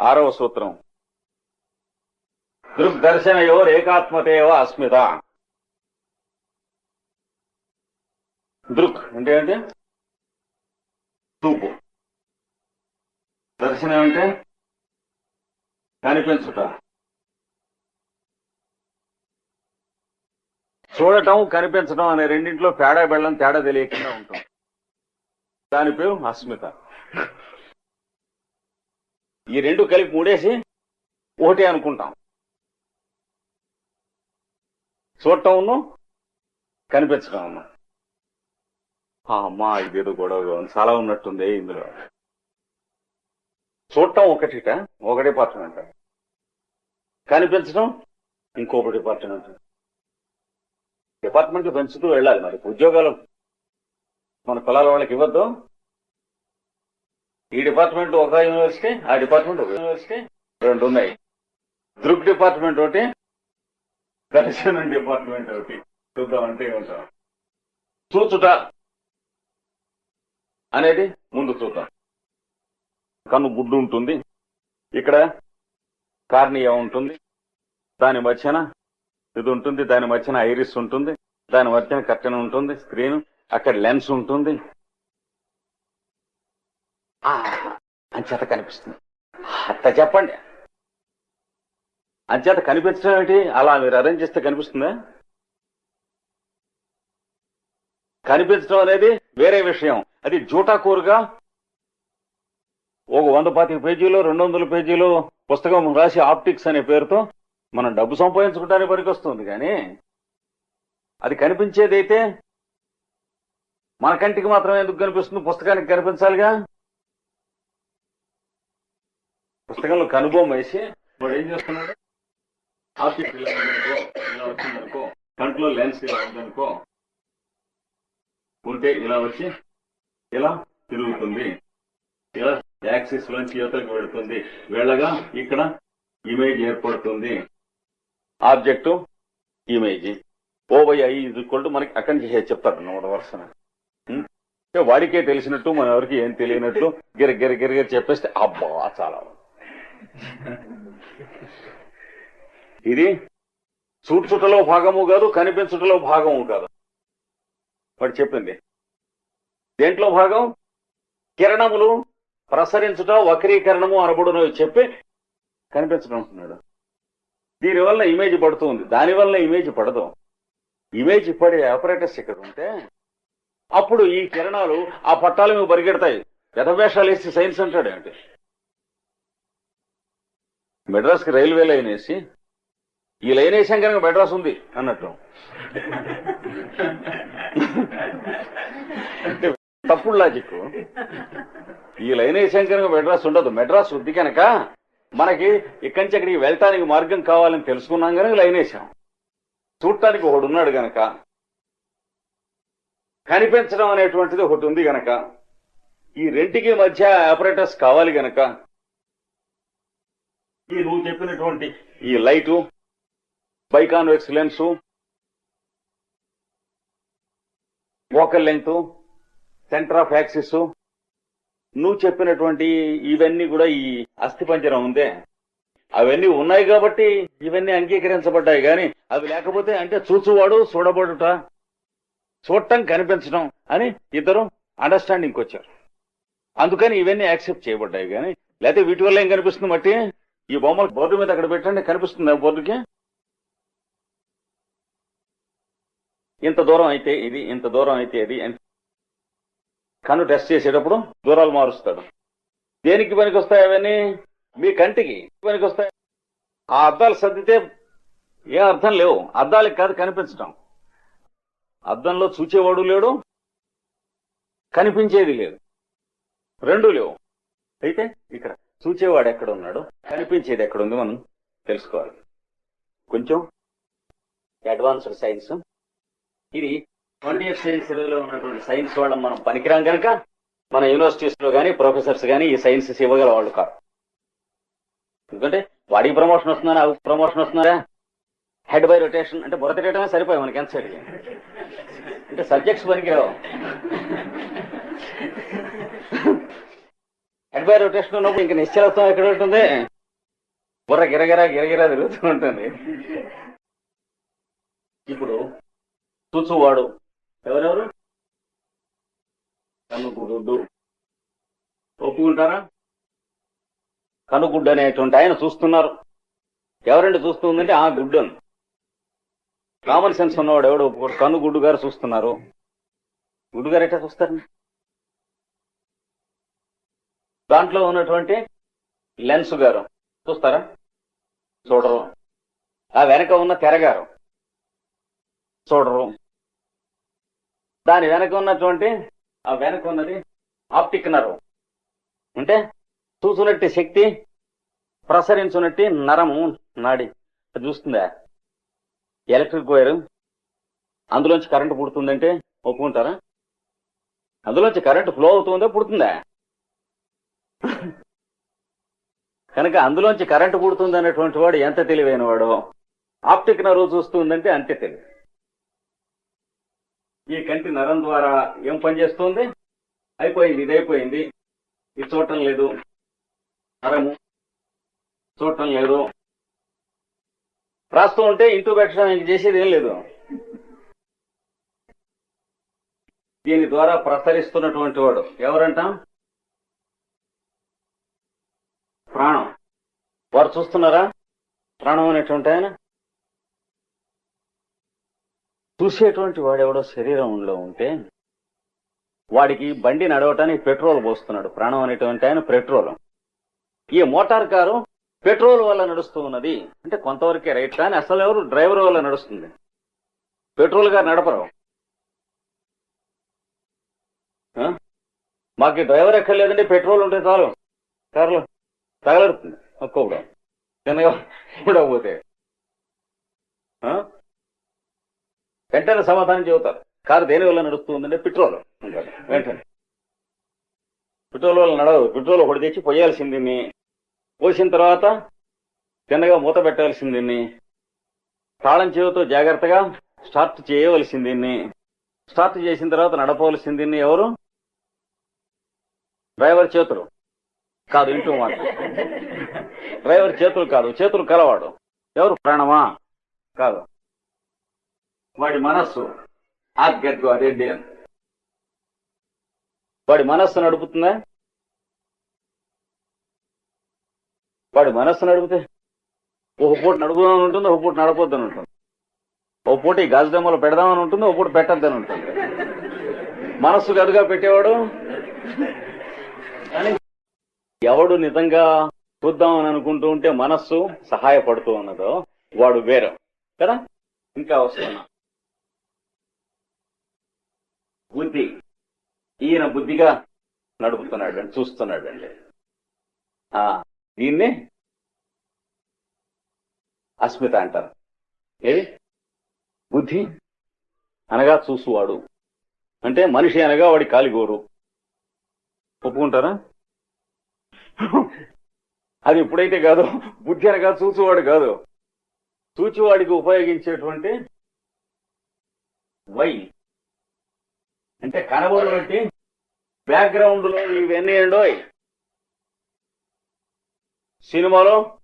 ఆరవ సూత్రం. దృగ్దర్శనయో ఏకాత్మతేవ అస్మిత. దృక్ అంటే అంటే చూపు దర్శనం అంటే కనిపించుట. చూడటం కనిపించడం అనే రెండింటిలో పేడా బెళ్ళం తేడా తెలియకుండా ఉంటాం దాని పేరు అస్మిత. ఈ రెండు కలిపి మూడేసి ఒకటి అనుకుంటాం. చూడటం ఉన్ను కనిపించడం అమ్మా అమ్మా ఇదేదో గొడవ చాలా ఉన్నట్టుంది ఇందులో. చూడటం ఒకటిట ఒక డిపార్ట్మెంట్ కనిపించడం ఇంకొక డిపార్ట్మెంట్ డిపార్ట్మెంట్ పెంచుతూ వెళ్ళాలి మరి. ఉద్యోగాలు మన కులాల వాళ్ళకి ఇవ్వద్దు. ఈ డిపార్ట్మెంట్ ఒక యూనివర్సిటీ ఆ డిపార్ట్మెంట్ ఒక యూనివర్సిటీ రెండు ఉన్నాయి. దృక్ డిపార్ట్మెంట్ ఒకటి దర్శనం డిపార్ట్మెంట్ ఒకటి. చూద్దామంటే ఏమంటాం? చూచుట అనేది ముందు చూద్దాం. కన్ను గుడ్డు ఉంటుంది. ఇక్కడ కార్నియా ఉంటుంది. దాని మధ్యన ఇది ఉంటుంది. దాని మధ్యన ఐరిస్ ఉంటుంది. దాని మధ్యన కర్టెన్ ఉంటుంది. స్క్రీన్. అక్కడ లెన్స్ ఉంటుంది. అంచేత కనిపిస్తుంది. అత్త చెప్పండి. అంచేత కనిపించడం ఏంటి? అలా మీరు అరేంజ్ చేస్తే కనిపిస్తుందా? కనిపించడం అనేది వేరే విషయం. అది జూటా కూరగా ఒక వంద పాతిక పేజీలు రెండు వందల పేజీలు పుస్తకం రాసి ఆప్టిక్స్ అనే పేరుతో మనం డబ్బు సంపాదించుకోవడానికి పనికొస్తుంది కానీ అది కనిపించేదైతే మన కంటికి మాత్రమే ఎందుకు కనిపిస్తుంది? పుస్తకానికి కనిపించాలిగా? పుస్తకంలో కనుబొమ్మ వేసి వాడు ఏం చేస్తున్నాడు? ఆప్టిక్స్ ఇలా ఉందనుకో ఇలా వచ్చిందనుకో కంట్లో లెన్స్ ఇలా ఉందనుకో ఉంటే ఇలా వచ్చి ఇలా తిరుగుతుంది. ఇలా యాక్సిస్ నుంచి యువతలకు వెళుతుంది. వెళ్ళగా ఇక్కడ ఇమేజ్ ఏర్పడుతుంది. Object image. O by I ఇది కొట్టు మనకి అక్కడి నుంచి చెప్తారు నూట వరుసన. వాడికే తెలిసినట్టు మన ఎవరికి ఏం తెలియనట్టు గిర గిర గిర చెప్పేస్తే అబ్బా చాలా ఇది చూచుటలో భాగము కాదు కనిపించుటలో భాగము కాదు. వాడు చెప్పింది. దేంట్లో భాగం? కిరణములు ప్రసరించుట వక్రీకరణము అనబడును చెప్పి కనిపించడం అంటున్నాడు. దీనివల్ల ఇమేజ్ పడుతుంది దానివల్ల ఇమేజ్ పడదు. ఇమేజ్ పడే ఆపరేటర్స్ ఇక్కడ ఉంటే అప్పుడు ఈ కిరణాలు ఆ పట్టాల మీద పరిగెడతాయి. వ్యధవేషాలు వేసి సైన్స్ అంటాడు అంటే మెడ్రాస్కి రైల్వే లైన్ వేసి ఈ లైన్ వేసాం కనుక మెడ్రాస్ ఉంది అన్నట్టు. అంటే తప్పుడు లాజిక్. ఈ లైన్ వేసాం కనుక మెడ్రాస్ ఉండదు. మెడ్రాస్ ఉంది కనుక మనకి ఇక్కడి నుంచి అక్కడికి వెళ్ళటానికి మార్గం కావాలని తెలుసుకున్నాం కనుక లైన్ వేసాం. చూడటానికి ఒకడు ఉన్నాడు గనక కనిపించడం అనేటువంటిది ఒకటి ఉంది గనక ఈ రెంటికి మధ్య ఆపరేటర్స్ కావాలి గనక ఈ నువ్వు చెప్పినటువంటి ఈ light biconvex lens focal length centre of axis నువ్వు చెప్పినటువంటి ఇవన్నీ కూడా ఈ అస్థిపంజరం ఉందే. అవన్నీ ఉన్నాయి కాబట్టి ఇవన్నీ అంగీకరించబడ్డాయి కానీ అవి లేకపోతే అంటే చూచువాడు చూడబడుట చూడటం కనిపించడం అని ఇద్దరు అండర్స్టాండింగ్కి వచ్చారు. అందుకని ఇవన్నీ యాక్సెప్ట్ చేయబడ్డాయి కానీ లేకపోతే వీటి వల్ల ఏం కనిపిస్తుంది మట్టి? ఈ బొమ్మలు బోర్డు మీద అక్కడ పెట్టండి కనిపిస్తుంది ఆ బోర్డుకి? ఇంత దూరం అయితే ఇది ఇంత దూరం అయితే ఇది కను కన్ను టెస్ట్ చేసేటప్పుడు దూరాలు మారుస్తాడు. దేనికి పనికి వస్తాయి అవన్నీ? మీ కంటికి పనికి వస్తాయి ఆ అద్దాలు సర్దితే ఏ అర్థం లేవు. అద్దాలకి కాదు కనిపించడం అద్దంలో చూచేవాడు లేడు కనిపించేది లేదు. రెండు లేవు. అయితే ఇక్కడ. చూచేవాడు ఎక్కడ ఉన్నాడు కనిపించేది ఎక్కడ ఉంది మనం తెలుసుకోవాలి. కొంచెం అడ్వాన్స్డ్ సైన్స్. ఇది ట్వంటీ సెంచరీలో ఉన్నటువంటి సైన్స్ వాళ్ళం మనం పనికిరాం కనుక మన యూనివర్సిటీస్లో కానీ ప్రొఫెసర్స్ కానీ ఈ సైన్సెస్ ఇవ్వగల వాళ్ళు కాదు ఎందుకంటే వాడికి ప్రమోషన్ వస్తున్నారా ప్రమోషన్ వస్తున్నారా హెడ్ బై రొటేషన్ అంటే బుర్ర తిరగటమే సరిపోయి మనకి ఎంత సైడ్కి అంటే సబ్జెక్ట్స్ పనికిరావు. హెడ్ రొటేషన్ ఉన్నప్పుడు ఇంకా నిశ్చలత్వం ఎక్కడ ఉంటుంది? బుర్ర గిరగిర గిరగిర తిరుగుతూ ఉంటుంది. ఇప్పుడు చూచువాడు ఎవరెవరు? కనుగుడ్డు. ఒప్పుకుంటారా? కనుగుడ్డు అనేటువంటి ఆయన చూస్తున్నారు. ఎవరండి చూస్తుందంటే ఆ గుడ్డు అని కామన్ సెన్స్ ఉన్నవాడు ఎవడు? కనుగుడ్డు గుడ్డు గారు చూస్తున్నారు. గుడ్డు గారు ఎట్లా చూస్తారు? దాంట్లో ఉన్నటువంటి లెన్స్ గారు చూస్తారా? చూడరు ఆ వెనక ఉన్న తెరగారు. చూడరు దాని వెనక ఉన్నటువంటి ఆ వెనక ఉన్నది ఆప్టిక్ నరం అంటే చూసునట్టి శక్తి ప్రసరించునట్టి నరము నాడి. అది చూస్తుందా? Electric wire. అందులోంచి కరెంటు పుడుతుందంటే ఒప్పుకుంటారా? అందులోంచి కరెంటు ఫ్లో అవుతుందో పుడుతుందా? కనుక అందులోంచి కరెంటు పుడుతుంది అనేటువంటి వాడు ఎంత తెలివైన వాడో ఆప్టిక్ నరువు చూస్తుందంటే అంతే తెలివి. ఈ కంటి నరం ద్వారా ఏం పని చేస్తుంది? అయిపోయింది ఇది అయిపోయింది ఇది చూడటం లేదు. నరము చూడటం లేదు. రాస్తూ ఉంటే ఇంటూ పెట్టడం ఇంక చేసేది ఏం లేదు. దీని ద్వారా ప్రసరిస్తున్నటువంటి వాడు ఎవరంటాం? ప్రాణం. వారు చూస్తున్నారా? ప్రాణం అనేటువంటి ఆయన? చూసేటువంటి వాడెవడో శరీరంలో ఉంటే వాడికి బండి నడవటానికి పెట్రోల్ పోస్తున్నాడు. ప్రాణం అనేటువంటి ఆయన పెట్రోల్. ఈ మోటార్ కారు పెట్రోల్ వల్ల నడుస్తూ ఉన్నది. అంటే కొంతవరకే రైట్. కానీ అసలు ఎవరు డ్రైవర్ వల్ల నడుస్తుంది? పెట్రోల్ గారు నడపరు. మాకు డ్రైవర్ డ్రైవర్ ఎక్కర్లేదండి. పెట్రోల్ ఉంటే చాలు. కార్లో. తగలడుతుంది ఒక్కొక్కడు చిన్నగా కూడా పోతే ఆ? వెంటనే సమాధానం చెబుతారు. కారు దేని వల్ల నడుస్తుందంటే పెట్రోల్. వెంటనే. పెట్రోల్ వల్ల నడవదు. పెట్రోల్ ఒకటి తెచ్చి పోయాల్సింది పోసిన తర్వాత తిన్నగా మూత పెట్టాల్సింది తాళం చెవితో జాగ్రత్తగా స్టార్ట్ చేయవలసింది స్టార్ట్ చేసిన తర్వాత నడపవలసింది ఎవరు? డ్రైవర్ చేతులు. కాదు ఇంటూ మాట. డ్రైవర్ చేతులు కాదు చేతులు కలవాడు. ఎవరు ప్రాణమా? కాదు. వాడి మనస్సు ఆగ్యత్వ రెడ్డి అని వాడి మనస్సు నడుపుతుందా? వాడి మనస్సు నడిపితే ఒక పూట నడుపుదామని ఉంటుంది ఒక పూట నడపొద్దని ఉంటుంది. ఒక పూట ఈ గాజుదమ్మలో పెడదామని ఉంటుంది ఒక పూట పెట్టద్దని ఉంటుంది. మనస్సు గదుగా పెట్టేవాడు ఎవడు నిజంగా చూద్దామని అనుకుంటూ ఉంటే మనస్సు సహాయపడుతూ ఉన్నదో వాడు వేరు. కదా? ఇంకా వస్తున్నా బుద్ధి. ఈయన బుద్ధిగా నడుపుతున్నాడు అండి చూస్తున్నాడు అండి. ఆ, దీన్నే అస్మిత అంటారు. ఏది? బుద్ధి? అనగా చూసువాడు. అంటే మనిషి అనగా వాడి కాలిగోరు. ఒప్పుకుంటారా? అది ఎప్పుడైతే కాదు బుద్ధి అనగా కాదు. చూచివాడికి ఉపయోగించేటువంటి వై అంటే కనబడినట్టి బ్యాక్గ్రౌండ్లో ఇవన్నీ ఏండోయ్? సినిమాలో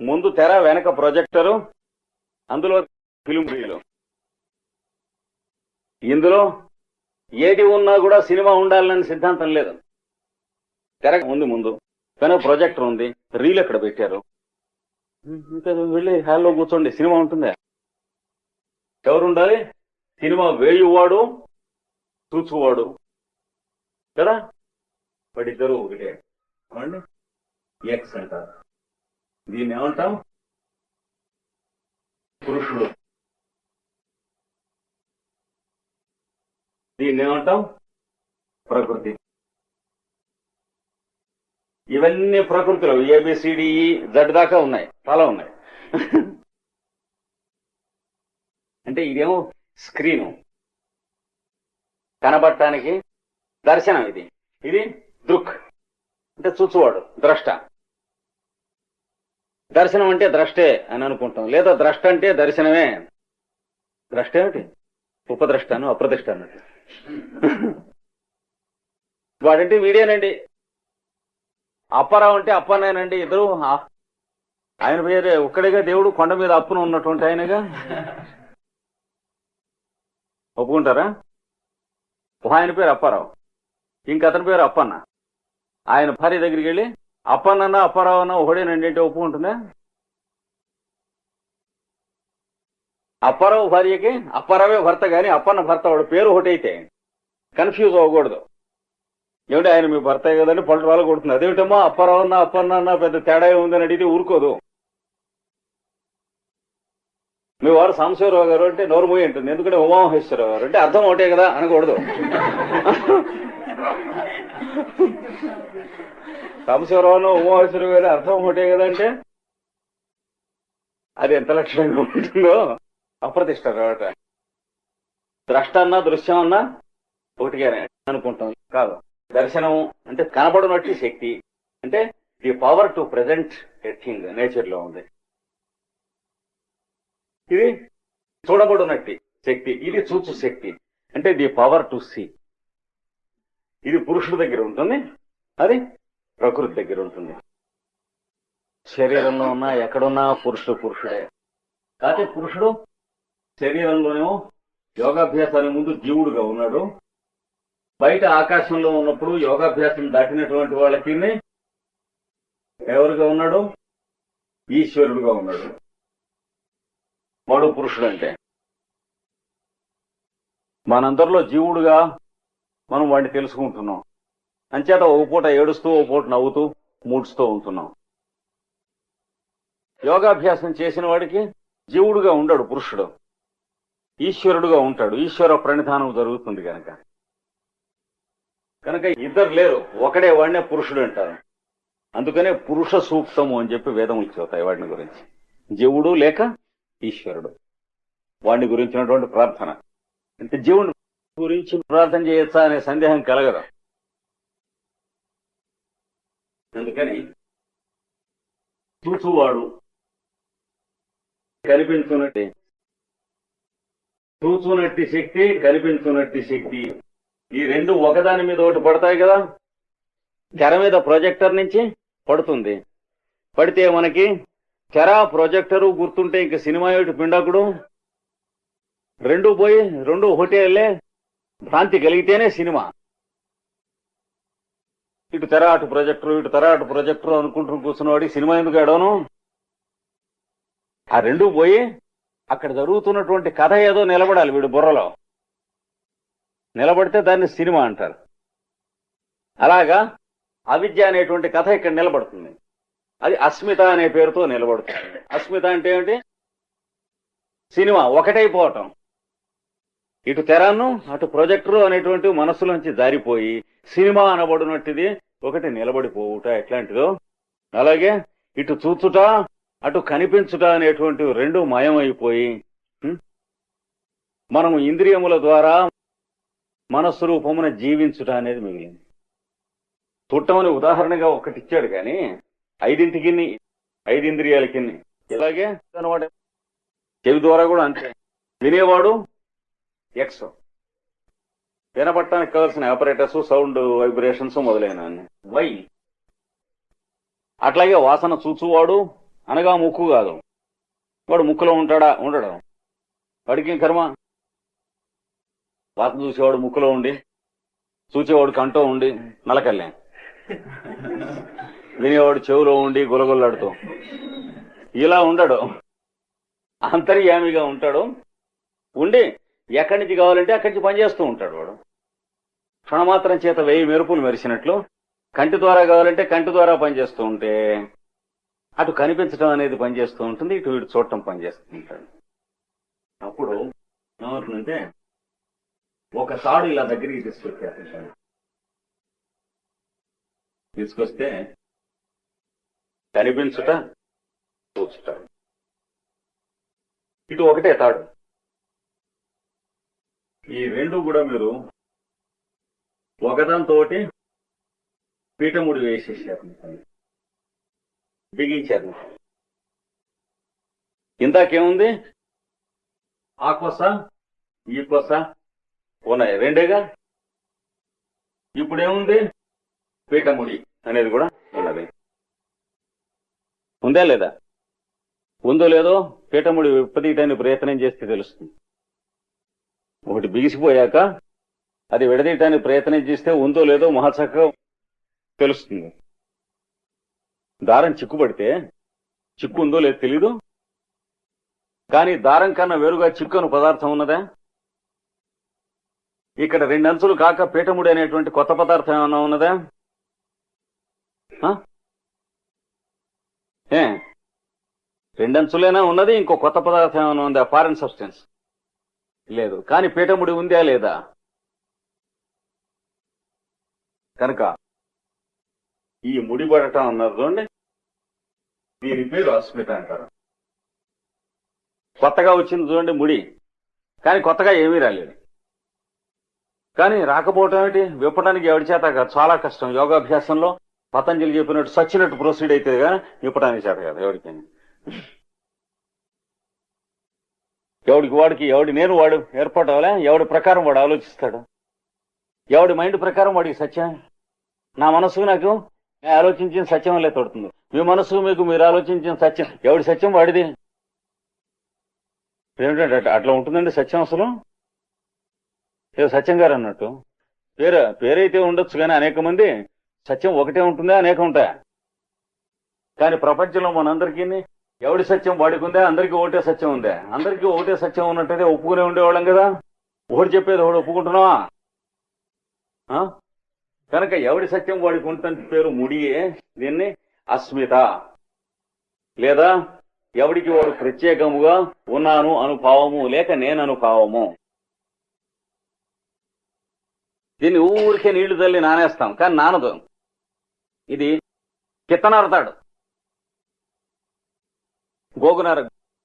ముందు తెర వెనక ప్రొజెక్టరు అందులో ఫిలిం రీలు. ఇందులో ఏది ఉన్నా కూడా సినిమా ఉండాలని సిద్ధాంతం లేదు. తెర ఉంది ముందు వెనక ప్రొజెక్టర్ ఉంది రీల్ ఎక్కడ పెట్టారు? ఇంకా వెళ్ళి హాల్లో కూర్చోండి సినిమా ఉంటుందా? ఎవరు ఉండాలి సినిమా వేయువాడు చూసుకోవాడు కదా? వాడిద్దరు ఒకటే. ఎక్స్ అంటారు. దీన్ని ఏమంటాం? పురుషుడు. దీన్ని ఏమంటాం? ప్రకృతి. ఇవన్నీ ప్రకృతిలో ఏబిసిడిఈ జడ్ e, దాకా ఉన్నాయి చాలా ఉన్నాయి. అంటే ఇదేమో స్క్రీను. కనబడటానికి దర్శనం ఇది. ఇది దృక్. అంటే చూచువాడు ద్రష్ట. దర్శనం అంటే ద్రష్టే అని అనుకుంటాం. లేదా ద్రష్ట అంటే దర్శనమే. ద్రష్ట ఏమిటి? ఉపద్రష్టను అప్రదిష్ట అన్నట్టు. వాడంటే వీడేనండి అప్పారావు అంటే అప్పనాయనండి ఇద్దరు ఆయన పేరే ఒక్కడేగా దేవుడు కొండ మీద అప్పున ఉన్నటువంటి ఆయనగా? ఒప్పుకుంటారా? ఆయన పేరు అప్పారావు. ఇంక అతని పేరు అప్పన్న. ఆయన భార్య దగ్గరికి వెళ్ళి అప్పన్న అప్పారావు అన్న ఒకడేనండి అంటే ఒప్పుకుంటుందా? అప్పారావు భార్యకి అప్పారావే భర్త గాని అప్పన్న భర్త వాడు పేరు ఒకటైతే కన్ఫ్యూజ్ అవ్వకూడదు. ఏమిటి ఆయన మీ భర్త కదండి? పళ్ళు రాళ్ళు కొడుతుంది. అదేమిటమ్మా? అప్పారావు అన్న అప్పన్న పెద్ద తేడా ఉందని అడిగితే ఊరుకోదు. మీ వారు సాంబశివరావు గారు అంటే నోరు మూయి ఉంటుంది ఎందుకంటే ఉమామహేశ్వరరావు గారు అంటే అర్థం ఒకటే కదా అనకూడదు. సాంబశివరావు ఉమామహేశ్వరరావు గారు అర్థం ఒకటే కదా అంటే? అది ఎంత లక్షణంగా ఉంటుందో అప్రతిష్ట ద్రష్ట అన్నా దృశ్యం అన్నా ఒకటిగానే అనుకుంటాం. కాదు. దర్శనం అంటే కనబడినట్టు శక్తి. అంటే the power to present a thing నేచర్లో ఉంది. ఇది చూడబడినట్టు శక్తి ఇది చూచు శక్తి. అంటే ది పవర్ టు సీ. ఇది పురుషుడి దగ్గర ఉంటుంది అది ప్రకృతి దగ్గర ఉంటుంది. శరీరంలో ఉన్నా ఎక్కడున్నా పురుషుడు పురుషుడే. కాకపోతే పురుషుడు శరీరంలోనేమో యోగాభ్యాసానికి ముందు జీవుడుగా ఉన్నాడు. బయట ఆకాశంలో ఉన్నప్పుడు యోగాభ్యాసం దాటినటువంటి వాళ్ళకి ఎవరుగా ఉన్నాడు? ఈశ్వరుడుగా ఉన్నాడు. వాడు పురుషుడు అంటే మనందరిలో జీవుడుగా మనం వాడిని తెలుసుకుంటున్నాం. అంచేత ఓ పూట ఏడుస్తూ ఓ పూట నవ్వుతూ మూడ్చుతూ ఉంటున్నాం. యోగాభ్యాసం చేసిన వాడికి జీవుడుగా ఉండడు పురుషుడు. ఈశ్వరుడుగా ఉంటాడు. ఈశ్వర ప్రణిధానం జరుగుతుంది కనుక. కనుక ఇద్దరు లేరు ఒకడే వాడినే పురుషుడు అంటారు. అందుకనే పురుష సూక్తము అని చెప్పి వేదములు చెబుతాయి వాడిని గురించి. జీవుడు లేక ఈశ్వరుడు. వాడిని గురించినటువంటి ప్రార్థన. అంటే జీవుని గురించి ప్రార్థన చేయొచ్చా అనే సందేహం కలగదు. అందుకని చూచువాడు కనిపించున్నట్టు చూచునట్టి శక్తి కనిపించునట్టి శక్తి. ఈ రెండు ఒకదాని మీద ఒకటి పడతాయి కదా? తెర మీద ప్రొజెక్టర్ నుంచి పడుతుంది. పడితే మనకి తెర ప్రొజెక్టరు గుర్తుంటే ఇంక సినిమా ఏమిటి పిండకుడు? రెండు పోయి రెండు హోటల్లే భ్రాంతి కలిగితేనే సినిమా. ఇటు తెర అటు ప్రొజెక్టర్ ఇటు తెర అటు ప్రొజెక్టర్ అనుకుంటూ కూర్చున్నవాడి సినిమా ఎందుకు ఎడవను ఆ రెండు పోయి అక్కడ జరుగుతున్నటువంటి కథ ఏదో నిలబడాలి వీడు బుర్రలో. నిలబడితే దాన్ని సినిమా అంటారు. అలాగా? అవిద్య అనేటువంటి కథ ఇక్కడ నిలబడుతుంది. అది అస్మిత అనే పేరుతో నిలబడుతుంది. అస్మిత అంటే ఏమిటి? సినిమా ఒకటైపోవటం. ఇటు తెరాను అటు ప్రొజెక్టర్ అనేటువంటి మనస్సులోంచి జారిపోయి సినిమా అనబడినట్టుది ఒకటి నిలబడిపోవుట ఎట్లాంటిదో. అలాగే ఇటు చూచుట అటు కనిపించుట అనేటువంటి రెండు మాయమైపోయి ఉం? మనము ఇంద్రియముల ద్వారా మనస్వరూపమున జీవించుట అనేది మిగిలింది చూడటమని ఉదాహరణగా ఒకటి ఇచ్చాడు కానీ ఐదింటికి ఐదు ఇలాగే అనమాట. చెవి ద్వారా కూడా అంతే. వినేవాడు ఎక్స్ వినపడటానికి కావాల్సిన ఆపరేటర్స్ సౌండ్ వైబ్రేషన్స్ మొదలైన వై అట్లాగే వాసన చూచువాడు అనగా ముక్కు కాదు. వాడు ముక్కులో ఉంటాడా? ఉండడం. వాడికి కర్మ? వాసన చూసేవాడు ముక్కులో ఉండి చూచేవాడు కంటో ఉండి నలకల్లే. వినేవాడు చెవులో ఉండి గులగొల్లాడుతూ. ఇలా ఉండడు. అంతర్యామిగా ఉంటాడు. ఉండి ఎక్కడి నుంచి కావాలంటే అక్కడి నుంచి పనిచేస్తూ ఉంటాడు వాడు. క్షణమాత్రం చేత వెయ్యి మెరుపులు మెరిసినట్లు కంటి ద్వారా కావాలంటే కంటి ద్వారా పనిచేస్తూ ఉంటే అటు కనిపించడం అనేది పనిచేస్తూ ఉంటుంది ఇటు ఇటు చూడటం పనిచేస్తూ ఉంటాడు. అప్పుడు ఏమవుతుందంటే ఒక తాడు ఇలా దగ్గరికి తీసుకొచ్చారు. తీసుకొస్తే కనిపించుట చూచుట. ఇటు ఒకటే తాడు. ఈ రెండు కూడా మీరు ఒకదాంతో పీఠముడి వేసేసారు. బిగించారు. ఇందాకేముంది? ఆ కొస ఈ కొస ఉన్నాయి. రెండేగా? ఇప్పుడేముంది? పీఠముడి అనేది కూడా ఉన్నది. ఉందా లేదా? ఉందో లేదో పీఠముడి విప్పదీయటానికి ప్రయత్నం చేస్తే తెలుస్తుంది. ఒకటి బిగిసిపోయాక అది విడదీయటానికి ప్రయత్నం చేస్తే ఉందో లేదో మహాచక్కగా తెలుస్తుంది. దారం చిక్కుపడితే చిక్కు ఉందో లేదో తెలీదు. కానీ దారం కన్నా వేరుగా చిక్కు అను పదార్థం ఉన్నదా? ఇక్కడ రెండు అంచులు కాక పీఠముడి అనేటువంటి కొత్త పదార్థం ఏమన్నా ఉన్నదా? ఏ? రెండంచులైనా ఉన్నది ఇంకో కొత్త పదార్థం ఏమైనా ఉందా? Foreign substance. లేదు. కానీ పీఠముడి ఉందా లేదా? కనుక ఈ ముడిపడటం అన్నారు చూడండి. దీని పేరు అస్మిత అంటారు. కొత్తగా వచ్చింది చూడండి ముడి. కానీ కొత్తగా ఏమీ రాలేదు. కానీ రాకపోవటం ఏమిటి? విప్పడానికి ఎవరి చేత కాదు. చాలా కష్టం. యోగాభ్యాసంలో పతంజలి చెప్పినట్టు సచ్చినట్టు ప్రొసీడ్ అయితే కానీ విప్పడానికి చేత కాదు ఎవరికైనా ఎవడికి వాడికి ఎవడి నేను వాడు ఏర్పాటు అవ్వలే? ఎవడి ప్రకారం వాడు ఆలోచిస్తాడు? ఎవడి మైండ్ ప్రకారం వాడికి సత్యం? నా మనసుకు నాకు నేను ఆలోచించిన సత్యం లే తోడుతుంది. మీ మనసుకు మీకు మీరు ఆలోచించిన సత్యం. ఎవడి సత్యం వాడిది? ఏమిటంటే అట్లా- అట్లా ఉంటుందండి సత్యం అసలు? ఏదో సత్యం గారు అన్నట్టు. పేరు పేరైతే ఉండొచ్చు కానీ అనేక మంది సత్యం ఒకటే ఉంటుందా అనేక ఉంటాయా? కానీ ప్రపంచంలో మనందరికీ ఎవడి సత్యం వాడికి ఉందా అందరికీ ఒకటే సత్యం ఉందా? అందరికీ ఒకటే సత్యం ఉన్నట్టయితే ఒప్పుకునే ఉండేవాళ్ళం కదా? ఒకటి చెప్పేది ఒకటి ఒప్పుకుంటున్నావా? ఆ? కనుక ఎవడి సత్యం వాడికి ఉంటుంది పేరు ముడియే దీన్ని అస్మిత. లేదా ఎవడికి వాడు ప్రత్యేకముగా ఉన్నాను అనుభావము లేక నేను అనుభావము దీన్ని ఊరికే నీళ్ళు తల్లి నానేస్తాం కానీ నానదు. ఇది కిత్తనారతాడు. గోగునార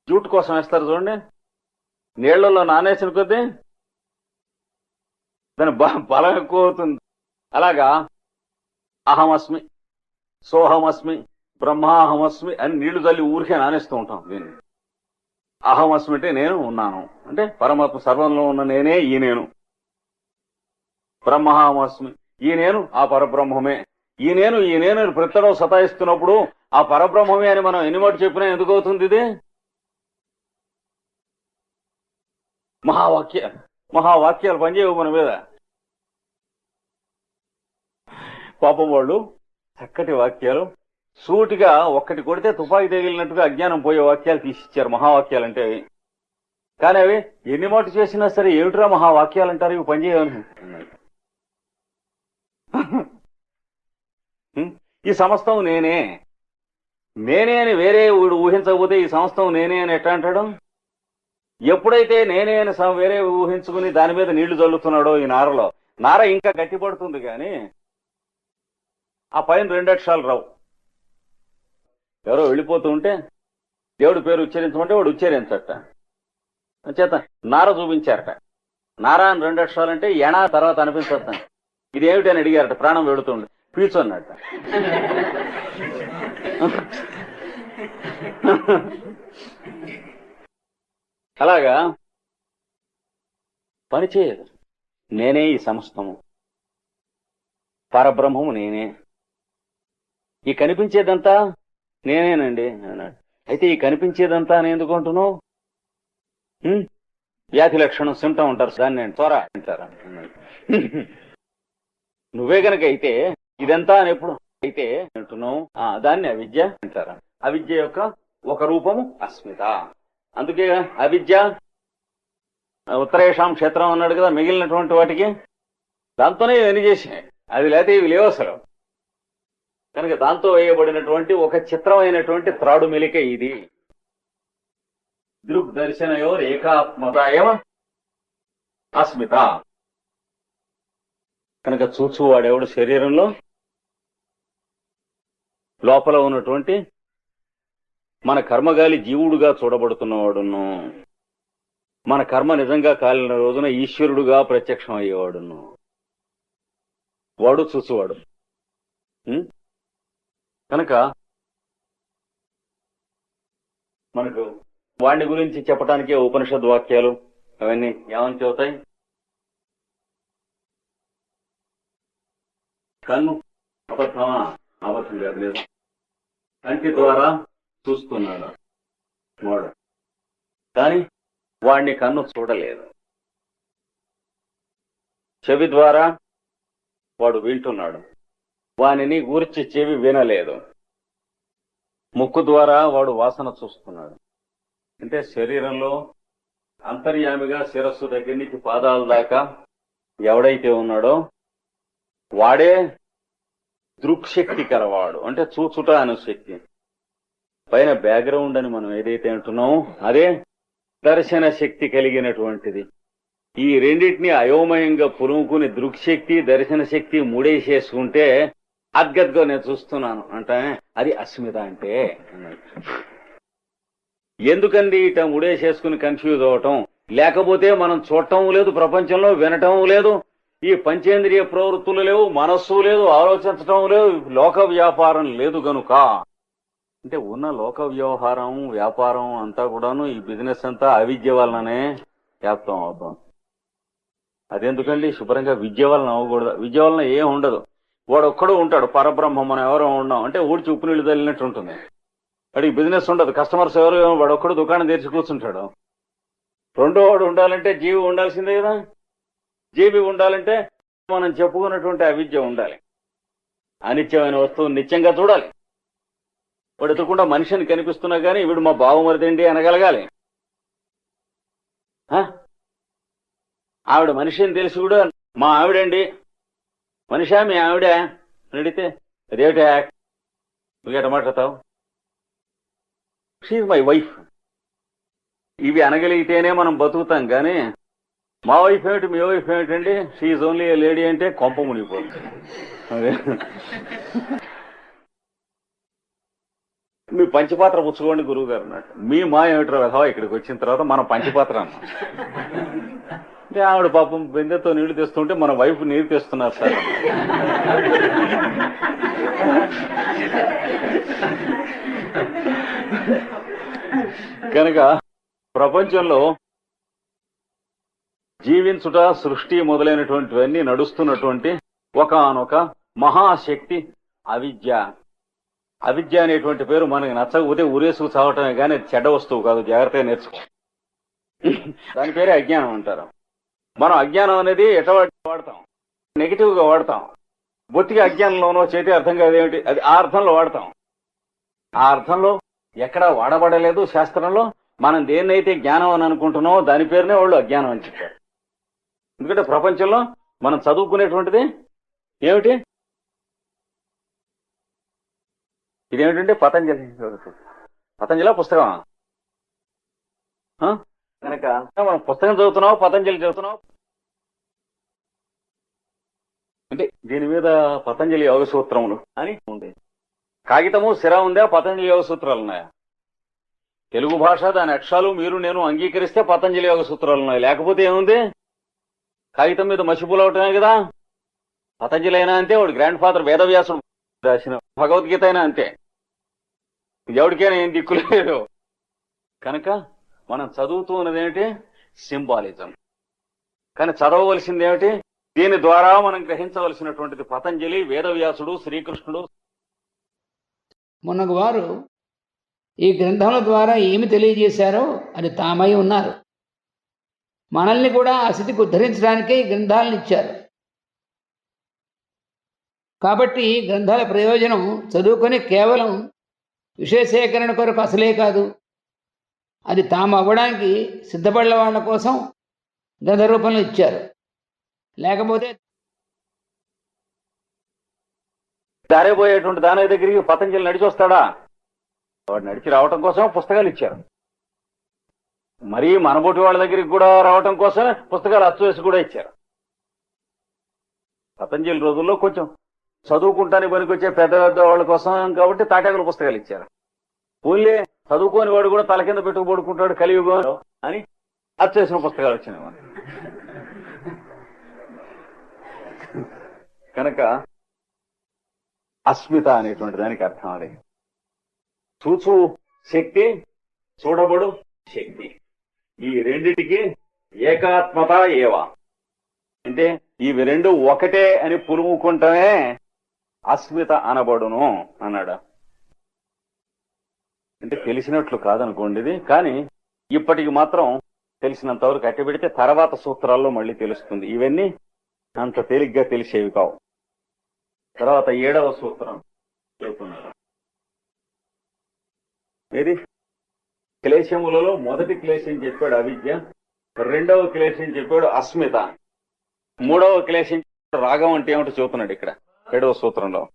జూట్ కోసం వేస్తారు చూడండి. నీళ్ళలో నానేసిన కొద్దీ దాని బ- బలం ఎక్కువ అవుతుంది అలాగా అహమస్మి సోహమస్మి బ్రహ్మాహమస్మి అని నీళ్ళు తల్లి ఊరికే నానేస్తూ ఉంటాం దీన్ని. అహమస్మి అంటే నేను ఉన్నాను. అంటే పరమాత్మ సర్వంలో ఉన్న నేనే ఈ నేను. బ్రహ్మహామస్మి ఈ నేను ఆ పరబ్రహ్మమే. ఈ నేను ఈ నేను ప్రతడం సతాయిస్తున్నప్పుడు ఆ పరబ్రహ్మమే అని మనం ఎన్ని మాట చెప్పినా ఎందుకు అవుతుంది ఇది? మహావాక్య మహావాక్యాలు పనిచేయవు మన మీద. పాపం వాళ్ళు చక్కటి వాక్యాలు సూటిగా ఒక్కటి కొడితే తుపాకి తగిలినట్టుగా అజ్ఞానం పోయే వాక్యాలు తీసిచ్చారు మహావాక్యాలు అంటే అవి. కానీ అవి ఎన్ని మాట చేసినా సరే ఏమిట్రా మహావాక్యాలు అంటారు? ఇవి పనిచేయవని ఈ సమస్తం నేనే. నేనే అని వేరే వీడు ఊహించకపోతే ఈ సంస్థం నేనే అని ఎట్లా అంటాడు? ఎప్పుడైతే నేనే అని వేరే ఊహించుకుని దాని మీద నీళ్ళు చల్లుతున్నాడో ఈ నారలో. నార ఇంకా గట్టిపడుతుంది కానీ ఆ పైన రెండు అక్షరాలు రావు. ఎవరో వెళ్ళిపోతూ ఉంటే దేవుడి పేరు ఉచ్చరించమంటే వాడు ఉచ్చరించట. చేత నార చూపించారట. నారా అని రెండు అక్షరాలంటే ఎనా తర్వాత అనిపించద్దు ఇది అని అడిగారట ప్రాణం వెడుతుండే పీచు అన్నట్ట. అలాగా? పనిచేయదు నేనే ఈ సమస్తము. పరబ్రహ్మము నేనే. ఈ కనిపించేదంతా నేనేనండి అన్నాడు. అయితే ఈ కనిపించేదంతా నేను ఎందుకు అంటున్నావు? వ్యాధి లక్షణం సింటం ఉంటారు దాన్ని నేను త్వర అంటారు అన్నాడు. నువ్వే గనక అయితే ఇదంతా అని ఎప్పుడు అయితే అంటున్నావు? ఆ, దాన్ని అవిద్య అంటారు. అవిద్య యొక్క ఒక రూపము అస్మిత. అందుకే అవిద్య ఉత్తరేషాం క్షేత్రం అన్నాడు కదా మిగిలినటువంటి వాటికి దాంతోనే ఇవన్నీ చేసినాయి. అది లేకపోతే ఇవి లేవు అసలు. కనుక దాంతో వేయబడినటువంటి ఒక చిత్రమైనటువంటి త్రాడు మెలిక ఇది. దృక్ దర్శనయో ఏమ? అస్మిత. కనుక చూచువాడెవడు శరీరంలో? లోపల ఉన్నటువంటి మన కర్మగాలి జీవుడుగా చూడబడుతున్నవాడును. మన కర్మ నిజంగా కాలిన రోజున ఈశ్వరుడుగా ప్రత్యక్షం అయ్యేవాడును వాడు చూసువాడు కనుక మనకు వాడిని గురించి చెప్పడానికే ఉపనిషద్ వాక్యాలు అవన్నీ ఏమని చెబుతాయి? కన్ను అబద్ధమా? అబద్ధం కాదు లేదు కంటి ద్వారా చూస్తున్నాడు వాడు కానీ వాడిని కన్ను చూడలేదు. చెవి ద్వారా వాడు వింటున్నాడు. వానిని గూర్చి చెవి వినలేదు. ముక్కు ద్వారా వాడు వాసన చూస్తున్నాడు. అంటే శరీరంలో అంతర్యామిగా శిరస్సు దగ్గర నుంచి పాదాల దాకా ఎవడైతే ఉన్నాడో వాడే దృక్శక్తి కలవాడు అంటే చూచుట అనే శక్తి పైన బ్యాక్గ్రౌండ్ అని మనం ఏదైతే అంటున్నామో అదే దర్శన శక్తి కలిగినటువంటిది. ఈ రెండింటిని అయోమయంగా పురుముకుని దృక్శక్తి దర్శన శక్తి మూడేసేసుకుంటే అద్గద్గా నేను చూస్తున్నాను అంటే అది అస్మిత అంటే ఎందుకండి ఇట ముడేసేసుకుని కన్ఫ్యూజ్ అవటం? లేకపోతే మనం చూడటం లేదు ప్రపంచంలో వినటం లేదు ఈ పంచేంద్రియ ప్రవృత్తులు లేవు మనస్సు లేదు ఆలోచించటం లేదు లోక వ్యాపారం లేదు గనుక. అంటే ఉన్న లోక వ్యవహారం వ్యాపారం అంతా కూడాను ఈ బిజినెస్ అంతా అవిద్య వలననే వ్యాప్తం అవుతాం. అదెందుకండి? శుభ్రంగా విద్య వలన అవ్వకూడదు. విద్య వలన ఏం ఉండదు. వాడు ఒక్కడు ఉంటాడు పరబ్రహ్మం మనం ఎవరో ఉన్నాం. అంటే ఊడ్చి ఉప్పు నీళ్ళు తల్లినట్టు ఉంటుంది. వాడికి బిజినెస్ ఉండదు. కస్టమర్స్ ఎవరు? వాడు ఒక్కడు దుకాణం తెరిచి కూర్చుంటాడు. రెండో వాడు ఉండాలంటే జీవి ఉండాల్సిందే కదా. జీవి ఉండాలంటే మనం చెప్పుకున్నటువంటి అవిద్య ఉండాలి. అనిత్యమైన వస్తువు నిత్యంగా చూడాలి. వాడు ఎదుకుండా మనిషిని కనిపిస్తున్నా కానీ వీడు మా బావమరిదండి అనగలగాలి. హ? ఆవిడ మనిషిని తెలిసి కూడా మా ఆవిడండి మనిషా మీ ఆవిడ? అని అడిగితే అదేమిటా? నువ్వేట మాట్లాడతావు? షీఈ్ మై వైఫ్ ఇవి అనగలిగితేనే మనం బతుకుతాం కానీ మా వైఫ్ ఏమిటి? మీ వైఫ్ ఏమిటండి? షీఈ్ ఓన్లీ ఏ లేడీ అంటే కొంప మునిగిపోతుంది. అదే. మీ పంచపాత్ర పుచ్చుకోండి గురువు గారు అన్నట్టు. మీ మా ఏమిటో వెధవా ఇక్కడికి వచ్చిన తర్వాత మనం పంచపాత్ర అన్నాం. అంటే ఆవిడ పాపం బిందెతో నీళ్ళు తెస్తుంటే మన వైఫ్ నీరు తెస్తున్నారు సార్. కనుక ప్రపంచంలో జీవించుట సృష్టి మొదలైనటువంటివన్నీ నడుస్తున్నటువంటి ఒకానొక మహాశక్తి అవిద్య. అవిద్య అనేటువంటి పేరు మనకి నచ్చకపోతే ఉరేసుకు చావటమే కానీ చెడ్డ వస్తువు కాదు జాగ్రత్తగా నేర్చుకో. దాని పేరే అజ్ఞానం అంటారు. మనం అజ్ఞానం అనేది ఎటువంటి వాడతాం? నెగిటివ్గా వాడతాం. బొత్తిగా అజ్ఞానంలోనో చేతి అర్థం కాదేమిటి? అది ఆ అర్థంలో వాడతాం. ఆ అర్థంలో ఎక్కడా వాడబడలేదు శాస్త్రంలో. మనం దేన్నైతే జ్ఞానం అని అనుకుంటున్నామో దాని పేరునే వాళ్ళు అజ్ఞానం అని చెప్పారు. ఎందుకంటే ప్రపంచంలో మనం చదువుకునేటువంటిది ఏమిటి? ఇదేమిటంటే పతంజలి పతంజలి పుస్తకం. కనుక మనం పుస్తకం చదువుతున్నావు పతంజలి చదువుతున్నావు? అంటే దీని మీద పతంజలి యోగ సూత్రములు అని ఉంది. కాగితము సిర ఉందా? పతంజలి యోగ సూత్రాలు ఉన్నాయా? తెలుగు భాష దాని అక్షరాలు మీరు నేను అంగీకరిస్తే పతంజలి యోగ సూత్రాలు ఉన్నాయి. లేకపోతే ఏముంది? కాగితం మీద మసిపూలవటమే కదా? పతంజలి అయినా అంతే వాడు గ్రాండ్ ఫాదర్ వేదవ్యాసుడు రాసిన భగవద్గీత అయినా అంతే. ఎవరికైనా ఏం దిక్కులేదు కనుక మనం చదువుతూ ఉన్నది ఏమిటి సింబాలిజం. కానీ చదవవలసింది ఏమిటి దీని ద్వారా మనం గ్రహించవలసినటువంటిది పతంజలి వేదవ్యాసుడు శ్రీకృష్ణుడు. మొన్నకు వారు ఈ గ్రంథముల ద్వారా ఏమి తెలియజేశారో అది తామై ఉన్నారు. మనల్ని కూడా ఆ స్థితికి ఉద్ధరించడానికే ఈ గ్రంథాలను ఇచ్చారు. కాబట్టి గ్రంథాల ప్రయోజనం చదువుకొని కేవలం విషయసేకరణ కొరకు అసలే కాదు. అది తాము అవ్వడానికి సిద్ధపడిన వాళ్ళ కోసం గ్రంథ రూపంలో ఇచ్చారు. లేకపోతే దారిపోయేటువంటి దాని దగ్గరికి పతంజలి నడిచి వస్తాడా వాడు నడిచి రావటం కోసం పుస్తకాలు ఇచ్చారు. మరీ మనబోటి వాళ్ళ దగ్గరికి కూడా రావటం కోసమే పుస్తకాలు అచ్చు వేసి కూడా ఇచ్చారు. పతంజలి రోజుల్లో కొంచెం చదువుకుంటానికి పనికొచ్చే పెద్ద పెద్ద వాళ్ళ కోసం కాబట్టి తాటాకుల పుస్తకాలు ఇచ్చారు. ఊళ్ళే చదువుకోని వాడు కూడా తల కింద పెట్టుకు పడుకుంటాడు కలియుగం అని అచ్చవేసిన పుస్తకాలు వచ్చినాయి మనకి. కనుక అస్మిత అనేటువంటి దానికి అర్థం అది. చూచు శక్తి చూడబడు శక్తి. ఈ రెండిటికి ఏకాత్మత ఏవా? అంటే ఇవి రెండు ఒకటే అని పులుముకుంటమే అస్మిత అనబడును అన్నాడు? అంటే తెలిసినట్లు కాదనుకోండి ఇది కానీ ఇప్పటికి మాత్రం తెలిసినంత వరకు అట్టబెడితే తర్వాత సూత్రాల్లో మళ్ళీ తెలుస్తుంది. ఇవన్నీ అంత తేలిగ్గా తెలిసేవి కావు. తర్వాత ఏడవ సూత్రం చెబుతున్నారు ఏది? క్లేశములలో మొదటి క్లేశం చెప్పాడు అవిద్య రెండవ క్లేశం చెప్పాడు అస్మిత. మూడవ క్లేశం రాగం అంటే ఏమిటో చూస్తున్నాడు ఇక్కడ. ఏడవ సూత్రంలో.